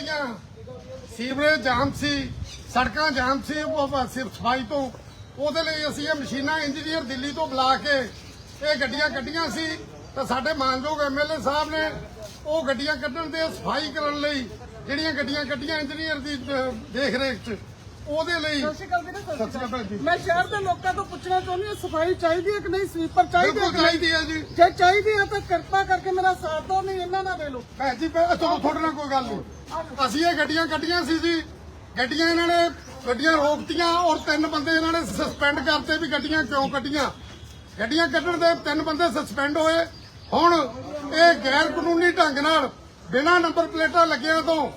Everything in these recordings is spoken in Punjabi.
ਜਿਹੜੀਆਂ ਸੀਵਰੇਜ ਜਾਮ ਸੀ, ਸੜਕਾਂ ਜਾਮ ਸੀ, ਉਹ ਸਿਰਫ ਸਫ਼ਾਈ ਤੋਂ, ਉਹਦੇ ਲਈ ਅਸੀਂ ਇਹ ਮਸ਼ੀਨਾਂ ਇੰਜੀਨੀਅਰ ਦਿੱਲੀ ਤੋਂ ਬੁਲਾ ਕੇ ਇਹ ਗੱਡੀਆਂ ਕੱਢੀਆਂ ਸੀ। ਤਾਂ ਸਾਡੇ ਮਾਨਯੋਗ ਐਮਐਲਏ ਸਾਹਿਬ ਨੇ ਉਹ ਗੱਡੀਆਂ ਕੱਢਣ ਦੇ ਸਫ਼ਾਈ ਕਰਨ ਲਈ ਜਿਹੜੀਆਂ ਗੱਡੀਆਂ ਕੱਢੀਆਂ ਇੰਜੀਨੀਅਰ ਦੀ ਦੇਖ ਰੇਖ 'ਚ ਉਹਦੇ ਲਈ। ਸਤਿ ਸ਼੍ਰੀ ਅਕਾਲ ਵੀਰੇ ਸਤਿ ਸਤਿ ਸ਼੍ਰੀ ਸ਼੍ਰੀ ਅਕਾਲ। ਜੀ। ਅਕਾਲ ਮੈਂ ਸ਼ਹਿਰ ਦੇ ਲੋਕਾਂ ਤੋਂ ਪੁੱਛਣਾ ਚਾਹੁੰਦੀ ਹਾਂ ਸਫ਼ਾਈ ਚਾਹੀਦੀ ਹੈ ਕਿ ਨਹੀਂ ਸਵੀਪਰ ਚਾਹੀਦੇ ਬਿਲਕੁਲ ਚਾਹੀਦੀ ਹੈ ਜੀ। ਜੇ ਚਾਹੀਦੀ ਹੈ ਤਾਂ ਕਿਰਪਾ ਕਰਕੇ ਮੇਰਾ ਸਾਥ ਦਿਓ ਨਹੀਂ ਇਹਨਾਂ ਨਾਲ ਦੇ ਲਓ। ਭੈਣ ਜੀ ਭੈ- ਚਲੋ ਤੁਹਾਡੇ ਨਾਲ ਕੋਈ ਗੱਲ ਨਹੀਂ। ਅਸੀਂ ਇਹ ਗੱਡੀਆਂ ਕੱਢੀਆਂ ਸੀ ਜੀ। ਗੱਡੀਆਂ ਇਹਨਾਂ ਨੇ ਗੱਡੀਆਂ ਰੋਕਤੀਆਂ ਔਰ ਤਿੰਨ ਬੰਦੇ ਇਹਨਾਂ ਨੇ ਸਸਪੈਂਡ ਕਰਤੇ ਵੀ ਗੱਡੀਆਂ ਕਿਉਂ ਕੱਢੀਆਂ। ਗੱਡੀਆਂ ਕੱਢਣ ਦੇ ਤਿੰਨ ਬੰਦੇ ਸਸਪੈਂਡ ਹੋਏ। ਹੁਣ ਇਹ ਗੈਰ ਕਾਨੂੰਨੀ ਢੰਗ ਨਾਲ ਬਿਨਾਂ ਨੰਬਰ ਪਲੇਟਾਂ ਲੱਗਿਆਂ ਤੋਂ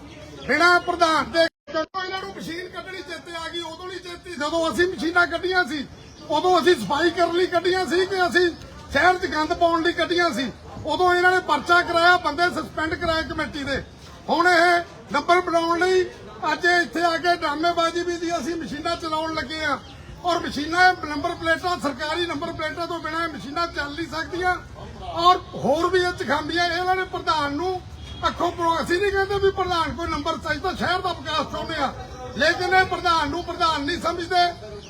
ਬਿਨਾਂ ਪ੍ਰਧਾਨ ਦੇ ਜਦੋਂ ਇਹਨਾਂ ਨੂੰ ਮਸ਼ੀਨ ਕੱਢਣੀ ਚੇਤੇ ਆ ਗਈ, ਉਦੋਂ ਨਹੀਂ ਚੇਤੀ, ਜਦੋਂ ਅਸੀਂ ਮਸ਼ੀਨਾਂ ਕੱਢੀਆਂ ਸੀ, ਉਦੋਂ ਅਸੀਂ ਸਫ਼ਾਈ ਕਰਨ ਲਈ ਕੱਢੀਆਂ ਸੀ ਕਿ ਅਸੀਂ ਸ਼ਹਿਰ 'ਚ ਗੰਦ ਪਾਉਣ ਲਈ ਕੱਢੀਆਂ ਸੀ? ਉਦੋਂ ਇਹਨਾਂ ਨੇ ਪਰਚਾ ਕਰਾਇਆ, ਬੰਦੇ ਸਸਪੈਂਡ ਕਰਾਏ ਕਮੇਟੀ ਦੇ। ਹੁਣ ਇਹ ਨੰਬਰ ਬਣਾਉਣ ਲਈ ਅੱਜ ਇਹ ਇੱਥੇ ਆ ਕੇ ਡਰਾਮੇਬਾਜ਼ੀ ਵੀ ਦੀ ਅਸੀਂ ਮਸ਼ੀਨਾਂ ਚਲਾਉਣ ਲੱਗੇ ਆ ਔਰ ਮਸ਼ੀਨਾਂ ਨੰਬਰ ਪਲੇਟਾਂ, ਸਰਕਾਰੀ ਨੰਬਰ ਪਲੇਟਾਂ ਤੋਂ ਬਿਨਾਂ ਮਸ਼ੀਨਾਂ ਚੱਲ ਨਹੀਂ ਸਕਦੀਆਂ। ਔਰ ਹੋਰ ਵੀ ਇਹ 'ਚ ਖਾਮੀਆਂ ਇਹਨਾਂ ਨੇ ਪ੍ਰਧਾਨ ਨੂੰ ਅੱਖੋਂ ਪਰੋ ਅਸੀਂ ਨਹੀਂ ਕਹਿੰਦੇ ਵੀ ਪ੍ਰਧਾਨ ਕੋਈ ਨੰਬਰ ਚਾਹੀਦਾ ਸ਼ਹਿਰ ਦਾ ਵਿਕਾਸ ਚਾਹੁੰਦੇ ਆ। ਲੇਕਿਨ ਇਹ ਪ੍ਰਧਾਨ ਨੂੰ ਪ੍ਰਧਾਨ ਨਹੀਂ ਸਮਝਦੇ।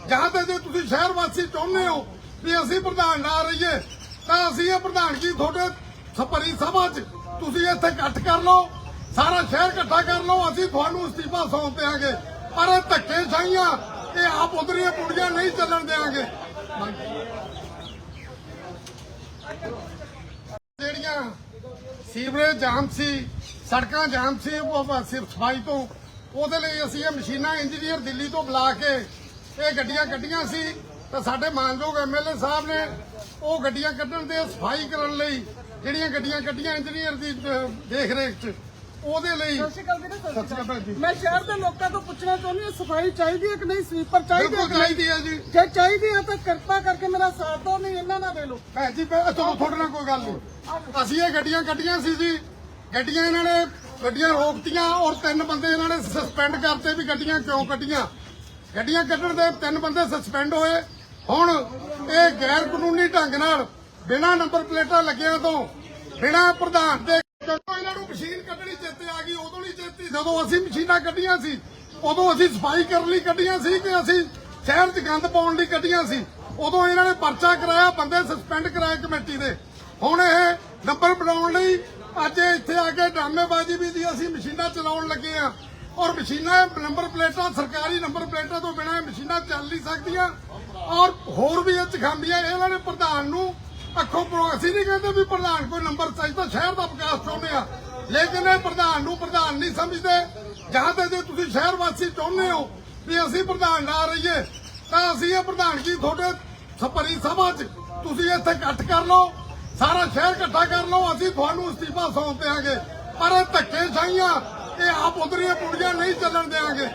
ਜਾਂ ਤੇ ਜੇ ਤੁਸੀਂ ਸ਼ਹਿਰ ਵਾਸੀ ਚਾਹੁੰਦੇ ਹੋ ਵੀ ਅਸੀਂ ਪ੍ਰਧਾਨ ਨਾ ਰਹੀਏ, ਤਾਂ ਅਸੀਂ ਇਹ ਪ੍ਰਧਾਨਗੀ ਤੁਹਾਡੇ ਸਪਰੀ ਸਭਾ 'ਚ ਤੁਸੀਂ ਇੱਥੇ ਇਕੱਠ ਕਰ ਲਓ। ਸਾਰਾ ਸ਼ਹਿਰ ਇਕੱਠਾ ਕਰ ਲਓ, ਅਸੀਂ ਤੁਹਾਨੂੰ ਅਸਤੀਫਾ ਸੌਂਪ ਦਿਆਂਗੇ। ਪਰ ਇਹ ਧੱਕੇ ਸ਼ਾਹੀਆਂ ਇਹ ਆਪ ਉਧਰੀਆਂ ਪੁੜੀਆਂ ਨਹੀਂ ਚੱਲਣ ਦਿਆਂਗੇ ਜਿਹੜੀਆਂ ਸੀਵਰੇਜ ਜਾਮ ਸੀ, ਸੜਕਾਂ ਜਾਮ ਸੀ, ਉਹ ਸਿਰਫ ਸਫ਼ਾਈ ਤੋਂ। ਉਹਦੇ ਲਈ ਅਸੀਂ ਇਹ ਮਸ਼ੀਨਾਂ ਇੰਜੀਨੀਅਰ ਦਿੱਲੀ ਤੋਂ ਬੁਲਾ ਕੇ ਇਹ ਗੱਡੀਆਂ ਕੱਢੀਆਂ ਸੀ। ਤਾਂ ਸਾਡੇ ਮਾਨਯੋਗ ਐਮਐਲਏ ਸਾਹਿਬ ਨੇ ਉਹ ਗੱਡੀਆਂ ਕੱਢਣ ਦੇ ਸਫ਼ਾਈ ਕਰਨ ਲਈ ਜਿਹੜੀਆਂ ਗੱਡੀਆਂ ਕੱਢੀਆਂ ਇੰਜੀਨੀਅਰ ਦੀ ਦੇਖ ਰੇਖ 'ਚ। ਉਹਦੇ ਲਈ ਸਤਿ ਸ਼੍ਰੀ ਅਕਾਲ ਵੀਰੇ ਸਤਿ ਸਤਿ ਸ਼੍ਰੀ ਸ਼੍ਰੀ ਅਕਾਲ ਜੀ। ਅਕਾਲ ਮੈਂ ਸ਼ਹਿਰ ਦੇ ਲੋਕਾਂ ਤੋਂ ਪੁੱਛਣਾ ਚਾਹੁੰਦੀ ਹਾਂ ਸਫ਼ਾਈ ਚਾਹੀਦੀ ਹੈ ਕਿ ਨਹੀਂ ਸਵੀਪਰ ਚਾਹੀਦੇ ਬਿਲਕੁਲ ਚਾਹੀਦੀ ਹੈ ਜੀ। ਜੇ ਚਾਹੀਦੀ ਹੈ ਤਾਂ ਕਿਰਪਾ ਕਰਕੇ ਮੇਰਾ ਸਾਥ ਦਿਓ ਨਹੀਂ ਇਹਨਾਂ ਨਾਲ ਦੇ ਲਓ। ਭੈਣ ਜੀ ਭੈ- ਚਲੋ ਤੁਹਾਡੇ ਨਾਲ ਕੋਈ ਗੱਲ ਨਹੀਂ। ਅਸੀਂ ਇਹ ਗੱਡੀਆਂ ਕੱਢੀਆਂ ਸੀ ਜੀ। ਗੱਡੀਆਂ ਇਹਨਾਂ ਨੇ ਗੱਡੀਆਂ ਰੋਕਤੀਆਂ ਔਰ ਤਿੰਨ ਬੰਦੇ ਇਹਨਾਂ ਨੇ ਸਸਪੈਂਡ ਕਰਤੇ ਵੀ ਗੱਡੀਆਂ ਕਿਉਂ ਕੱਢੀਆਂ। ਗੱਡੀਆਂ ਕੱਢਣ ਦੇ ਤਿੰਨ ਬੰਦੇ ਸਸਪੈਂਡ ਹੋਏ। ਹੁਣ ਇਹ ਗੈਰ ਕਾਨੂੰਨੀ ਢੰਗ ਨਾਲ ਬਿਨਾਂ ਨੰਬਰ ਪਲੇਟਾਂ ਲੱਗਿਆਂ ਤੋਂ ਬਿਨਾਂ ਪ੍ਰਧਾਨ ਦੇ ਜਦੋਂ ਇਹਨਾਂ ਨੂੰ ਮਸ਼ੀਨ ਕੱਢਣੀ ਚੇਤੇ ਆ ਗਈ, ਉਦੋਂ ਨਹੀਂ ਚੇਤੀ, ਜਦੋਂ ਅਸੀਂ ਮਸ਼ੀਨਾਂ ਕੱਢੀਆਂ ਸੀ, ਉਦੋਂ ਅਸੀਂ ਸਫ਼ਾਈ ਕਰਨ ਲਈ ਕੱਢੀਆਂ ਸੀ ਕਿ ਅਸੀਂ ਸ਼ਹਿਰ 'ਚ ਗੰਦ ਪਾਉਣ ਲਈ ਕੱਢੀਆਂ ਸੀ? ਉਦੋਂ ਇਹਨਾਂ ਨੇ ਪਰਚਾ ਕਰਾਇਆ, ਬੰਦੇ ਸਸਪੈਂਡ ਕਰਾਏ ਕਮੇਟੀ ਦੇ। ਹੁਣ ਇਹ ਨੰਬਰ ਬਣਾਉਣ ਲਈ ਅੱਜ ਇੱਥੇ ਆ ਕੇ ਡਰਾਮੇਬਾਜ਼ੀ ਵੀ ਦੀ ਅਸੀਂ ਮਸ਼ੀਨਾਂ ਚਲਾਉਣ ਲੱਗੇ ਆ ਔਰ ਮਸ਼ੀਨਾਂ ਨੰਬਰ ਪਲੇਟਾਂ, ਸਰਕਾਰੀ ਨੰਬਰ ਪਲੇਟਾਂ ਤੋਂ ਬਿਨਾਂ ਇਹ ਮਸ਼ੀਨਾਂ ਚੱਲ ਨਹੀਂ ਸਕਦੀਆਂ। ਔਰ ਹੋਰ ਵੀ ਇਹ 'ਚ ਖਾਮੀਆਂ ਇਹਨਾਂ ਨੇ ਪ੍ਰਧਾਨ ਨੂੰ ਅੱਖੋਂ ਪਰੋ ਅਸੀਂ ਨਹੀਂ ਕਹਿੰਦੇ ਵੀ ਪ੍ਰਧਾਨ ਕੋਈ ਨੰਬਰ ਚਾਹੀਦਾ, ਸ਼ਹਿਰ ਦਾ ਵਿਕਾਸ ਚਾਹੁੰਦੇ ਆ। ਲੇਕਿਨ ਇਹ ਪ੍ਰਧਾਨ ਨੂੰ ਪ੍ਰਧਾਨ ਨਹੀਂ ਸਮਝਦੇ। ਜਾਂ ਤੇ ਜੇ ਤੁਸੀਂ ਸ਼ਹਿਰ ਵਾਸੀ ਚਾਹੁੰਦੇ ਹੋ ਵੀ ਅਸੀਂ ਪ੍ਰਧਾਨ ਨਾ ਰਹੀਏ, ਤਾਂ ਅਸੀਂ ਇਹ ਪ੍ਰਧਾਨਗੀ ਤੁਹਾਡੇ ਸਪਰੀ ਸਭਾ 'ਚ ਤੁਸੀਂ ਇੱਥੇ ਇਕੱਠ ਕਰ ਲਓ, ਸਾਰਾ ਸ਼ਹਿਰ ਇਕੱਠਾ ਕਰ ਲਓ, ਅਸੀਂ ਤੁਹਾਨੂੰ ਅਸਤੀਫਾ ਸੌਂਪ ਦਿਆਂਗੇ। ਪਰ ਇਹ ਧੱਕੇ ਸ਼ਾਹੀਆਂ ਇਹ ਆਪ ਉਧਰੀਆਂ ਪੁੜੀਆਂ ਨਹੀਂ ਚੱਲਣ ਦੇਾਂਗੇ